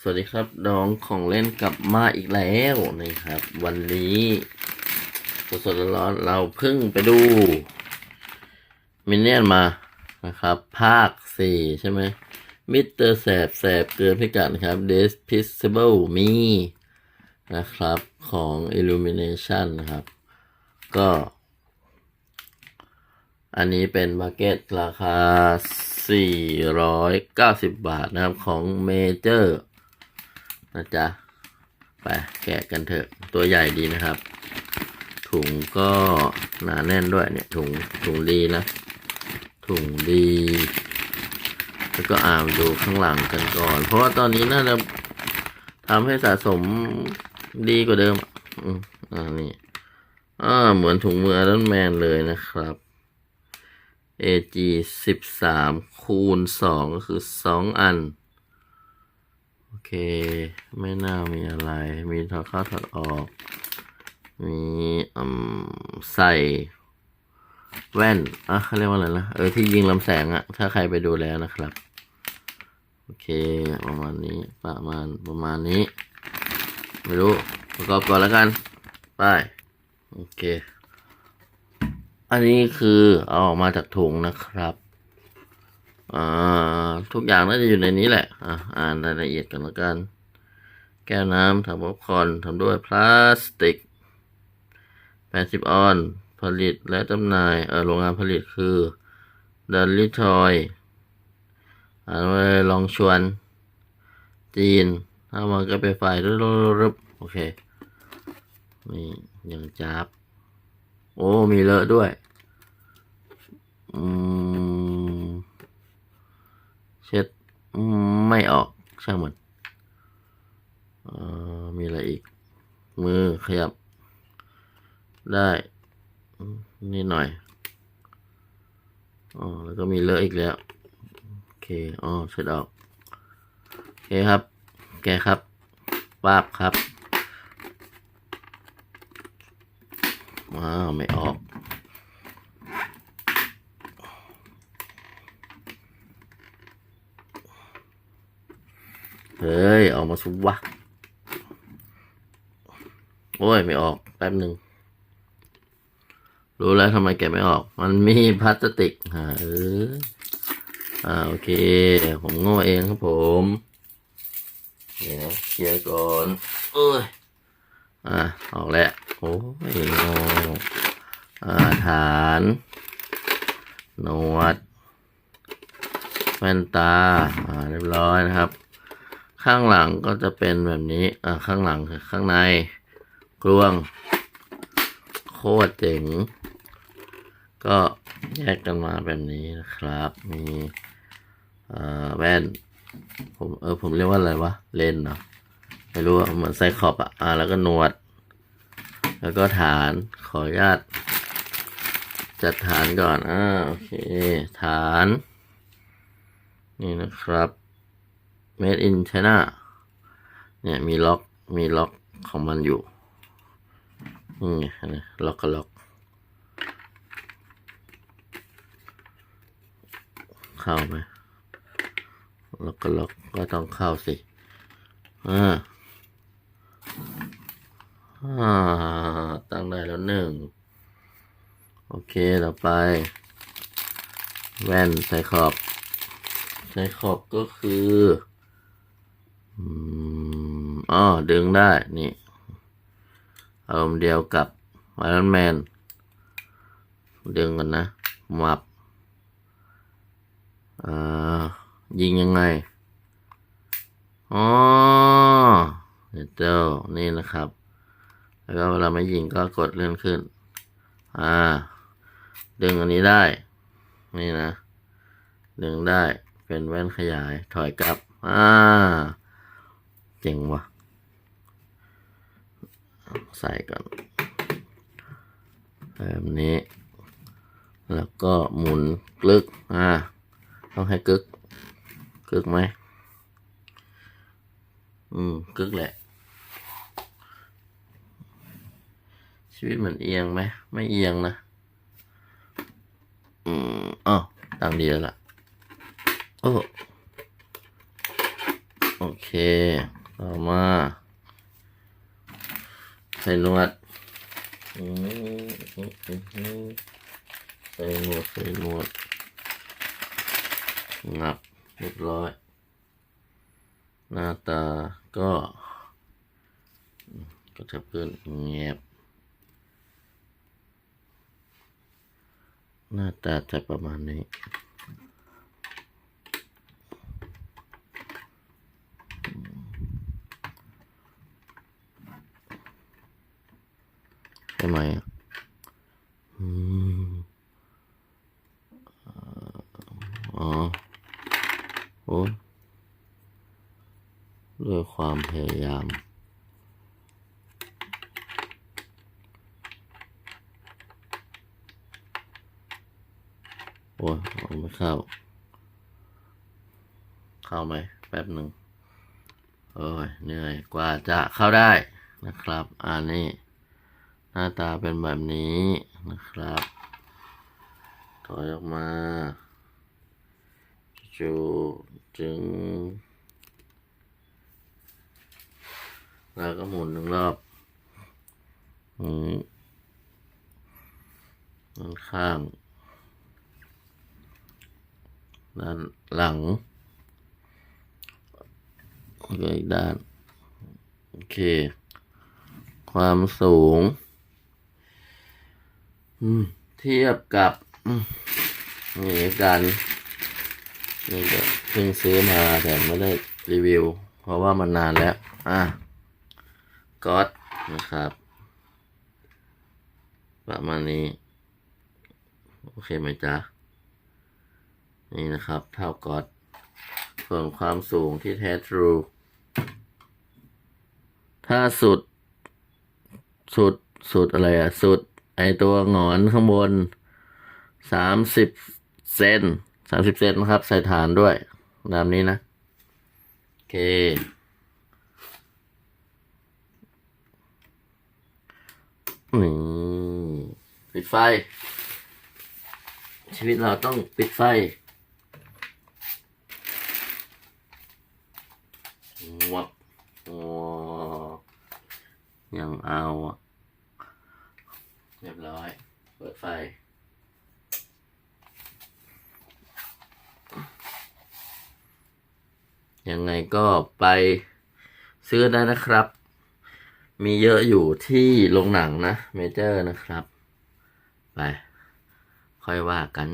สวัสดีครับน้องของเล่นกลับมาอีกแล้วนะครับ วันนี้สดๆร้อนๆเราเพิ่งไปดูมินเนี่ยนมานะครับ ภาคสี่ใช่ไหมมิสเตอร์แสบแสบเกินพิกัดนะครับ Despicable Me นะครับของ Illumination นะครับ ก็ อันนี้เป็นมาร์เก็ตราคา490 บาทนะครับของเมเจอ นะจ๊ะ ไปแกะกันเถอะ ตัวใหญ่ดีนะครับ ถุงก็หนาแน่นด้วยเนี่ย ถุงถุงดีนะ ถุงดี แล้วก็อ่านดูข้างหลังกันก่อน เพราะว่าตอนนี้น่าจะทำให้สะสมดีกว่าเดิม อืมอ่านี่อ่าเหมือนถุงมืออ r ร n นแมนเลยนะครับ AG สิบสามคูณสองก็คือสองอัน เค ไม่น่ามีอะไร มีถอดเข้าถอดออก มีอืมใส่แว่นอะเขาเรียกว่าอะไรนะ เออที่ยิงลำแสงอะถ้าใครไปดูแล้วนะครับ โอเค ประมาณนี้ ประมาณ ประมาณนี้ ไม่รู้ ประกอบก่อนแล้วกัน ไป โอเค อันนี้คือเอาออกมาจากถุงนะครับ อ่า ทุกอย่างน่าจะอยู่ในนี้แหละ อ่าอ่านรายละเอียดกันแล้วกัน แก้วน้ำทำป๊อปคอร์นทำด้วยพลาสติก 80 ออน ผลิตและจำหน่าย เออโรงงานผลิตคือดัลลิทอยอ่านไว้ลองชวน จีน ถ้ามันก็ไปฝ่ายรึบโอเค นี่ยังจับ โอ้ มีเลอะด้วย อืม ไม่ออกช่างมันเอ่อมีอะไรอีก มือขยับ ได้นี่หน่อยอ๋อแล้วก็มีเลอะอีกแล้ว โอเคอ๋อเช็ดออก โอเคครับ แกครับปาบครับว้าวไม่ออก ฮ้ย ออกมาสุวะ โอ้ย ไม่ออก แป๊บหนึ่ง รู้แล้วทำไมแกไม่ออก มันมีพลาสติกฮะเอออ่า โอเค ผมโง่เองครับผมนี่นะเคลียร์ก่อนเอ้ย อ่า ออกแล้ว โอ้ยโง่อ่า ฐานนวดแว่นตา อ่า เรียบร้อยนะครับ ข้างหลังก็จะเป็นแบบนี้ อ่าข้างหลังคือข้างในกลวง โคตรเจ๋ง ก็แยกกันมาแบบนี้นะครับ มีอ่าแว่น ผมเออผมเรียกว่าอะไรวะ เลนเนาะไม่รู้เหมือนไซคอบอะอ่าแล้วก็หนวด แล้วก็ฐานขออนุญาตจัดฐานก่อน อ่า โอเค ฐาน นี่นะครับ made in China เนี่ยมีล็อกมีล็อกของมันอยู่นี่นะล็อกก็ล็อกเข้าไหมล็อกก็ล็อกก็ต้องเข้าสิอ่าตั้งได้แล้วหนึ่ง โอเค ต่อไป แว่นใส่ขอบ ใส่ขอบก็คือ อ๋อดึงได้นี่อารมณ์เดียวกับไอรอนแมนดึงกันนะมับยิงยังไง อ๋อเดียวเจ้านี่นะครับ แล้วก็เวลาไม่ยิงก็กดเลื่อนขึ้น อ่า ดึงอันนี้ได้ นี่นะ ดึงได้เป็นแว่นขยายถอยกลับ อ่า จ๋งวะใส่ก่อนแบบนี้ แล้วก็หมุนกลึก อ่า ต้องให้กึก กึกไหม อืม กึกแหละ ชีวิตเหมือนเอียงไหม ไม่เอียงนะ อืมอ๋อตั้งดีแล้วล่ะ โอ้โอเค ต่อมา ใส่หนวดอืมอืมอืมอืมใส่หนวดใส่หนวดงับเรียบร้อย หน้าตาก็อืมก็จะเพื่อนแงบหน้าตาจะประมาณนี้ ใช่ไหมอะอืมอ๋อโอ้ยด้วยความพยายาม โอ้ยเอาไม่เข้า เข้าไหม แป๊บหนึ่ง โอ้ย เหนื่อยกว่าจะเข้าได้นะครับ อันนี้ น้าตาเป็นแบบนี้นะครับถอยออกมาจูจึง แล้วก็หมุนหนึ่งรอบอืมด้านข้าง ด้านหลังแล้วก็อีกด้าน โอเค ความสูง เทียบกับนี่กันนี่ก็เพิ่งซื้อมาแต่ไม่ได้รีวิว เพราะว่ามันนานแล้ว อะก๊อตนะครับ ประมาณนี้ โอเคไหมจ๊ะ นี่นะครับ เท่าก๊อตส่วนความสูงที่แท้ทรู ถ้าสุด สุด สุดอะไรอะสุด ไอตัวหงอนข้างบนสามสิบเซนสามสิบเซนนะครับ ใส่ฐานด้วยตามนี้นะ โอเค นี่ปิดไฟ ชีวิตเราต้องปิดไฟวับว้าวยังเอาอะ เรียบร้อย เปิดไฟ ยังไงก็ไปซื้อได้นะครับ มีเยอะอยู่ที่โรงหนังนะ เมเจอร์นะครับ ไป ค่อยว่ากัน